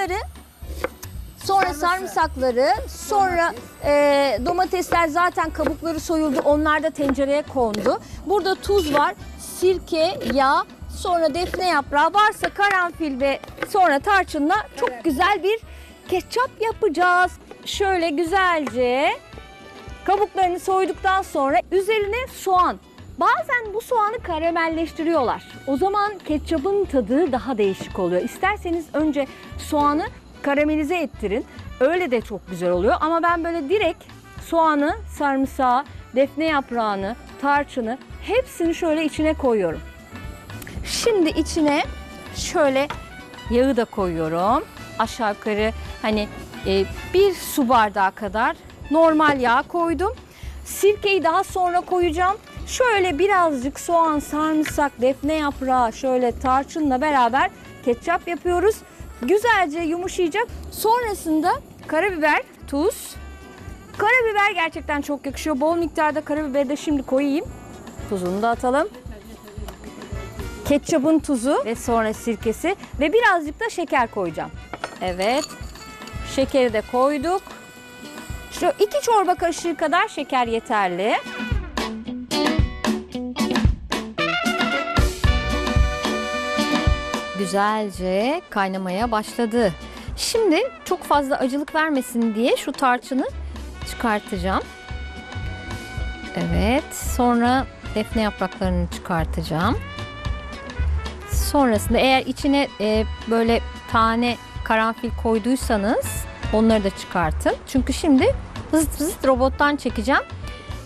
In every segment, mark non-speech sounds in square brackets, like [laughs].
soğanları, sonra sarımsakları, sonra e, domatesler zaten kabukları soyuldu. Onlar da tencereye kondu. Burada tuz var, sirke, yağ, sonra defne yaprağı varsa karanfil ve sonra tarçınla çok güzel bir ketçap yapacağız. Şöyle güzelce kabuklarını soyduktan sonra üzerine soğan. Bazen bu soğanı karamelleştiriyorlar. O zaman ketçapın tadı daha değişik oluyor. İsterseniz önce soğanı karamelize ettirin. Öyle de çok güzel oluyor. Ama ben böyle direkt soğanı, sarımsağı, defne yaprağını, tarçını hepsini şöyle içine koyuyorum. Şimdi içine şöyle yağı da koyuyorum. Aşağı yukarı hani e, bir su bardağı kadar normal yağ koydum. Sirkeyi daha sonra koyacağım. Şöyle birazcık soğan, sarımsak, defne yaprağı, şöyle tarçınla beraber ketçap yapıyoruz. Güzelce yumuşayacak. Sonrasında karabiber, tuz. Karabiber gerçekten çok yakışıyor. Bol miktarda karabiberi de şimdi koyayım. Tuzunu da atalım ketçapın tuzu ve sonra sirkesi ve birazcık da şeker koyacağım. Evet. Şekeri de koyduk. Şu iki çorba kaşığı kadar şeker yeterli. Güzelce kaynamaya başladı. Şimdi çok fazla acılık vermesin diye şu tarçını çıkartacağım. Evet. Sonra defne yapraklarını çıkartacağım. Sonrasında eğer içine e, böyle tane karanfil koyduysanız onları da çıkartın. Çünkü şimdi hızlı hızlı robottan çekeceğim.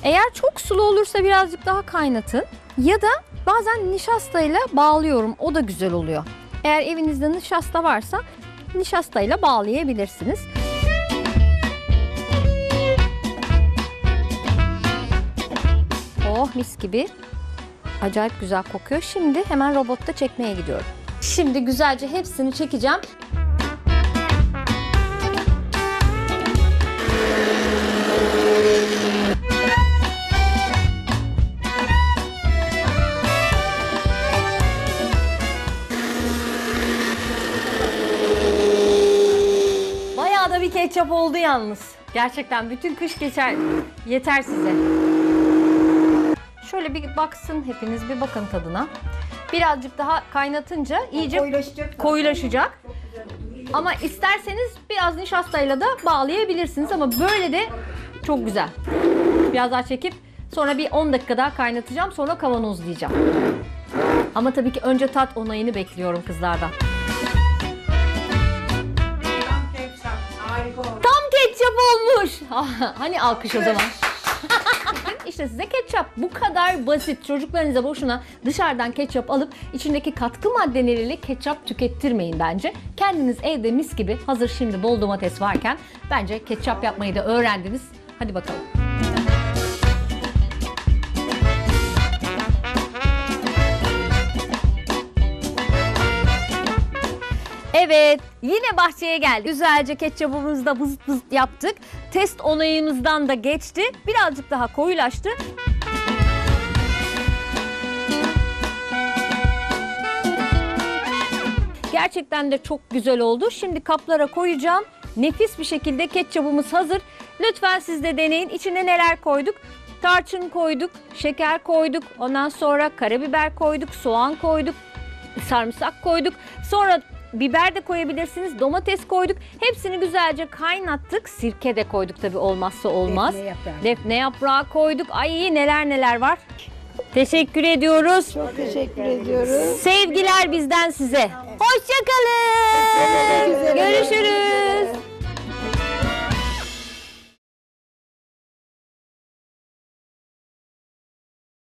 Eğer çok sulu olursa birazcık daha kaynatın. Ya da bazen nişastayla bağlıyorum. O da güzel oluyor. Eğer evinizde nişasta varsa nişastayla bağlayabilirsiniz. Oh mis gibi. Acayip güzel kokuyor. Şimdi hemen robotta çekmeye gidiyorum. Şimdi güzelce hepsini çekeceğim. Ketçap oldu yalnız. Gerçekten bütün kış geçer yeter size. Şöyle bir baksın hepiniz bir bakın tadına. Birazcık daha kaynatınca iyice Koyulaşacak. koyulaşacak. Ama isterseniz biraz nişastayla da bağlayabilirsiniz ama böyle de çok güzel. Biraz daha çekip sonra bir 10 dakika daha kaynatacağım sonra kavanozlayacağım. Ama tabii ki önce tat onayını bekliyorum kızlardan. Ketçap olmuş. hani alkış o zaman. [laughs] İşte size ketçap. Bu kadar basit. Çocuklarınıza boşuna dışarıdan ketçap alıp içindeki katkı maddeleriyle ketçap tükettirmeyin bence. Kendiniz evde mis gibi hazır şimdi bol domates varken bence ketçap yapmayı da öğrendiniz. Hadi bakalım. Evet, yine bahçeye geldik. Güzelce ketçapımızı da bızıt bızıt yaptık. Test onayımızdan da geçti. Birazcık daha koyulaştı. Gerçekten de çok güzel oldu. Şimdi kaplara koyacağım. Nefis bir şekilde ketçapımız hazır. Lütfen siz de deneyin. İçine neler koyduk? Tarçın koyduk, şeker koyduk, ondan sonra karabiber koyduk, soğan koyduk, sarımsak koyduk. Sonra biber de koyabilirsiniz, domates koyduk. Hepsini güzelce kaynattık. Sirke de koyduk tabii olmazsa olmaz. Defne yaprağı. Defne yaprağı koyduk. Ay neler neler var. Teşekkür ediyoruz. Çok teşekkür ediyoruz. Sevgiler bizden size. Hoşçakalın. Görüşürüz.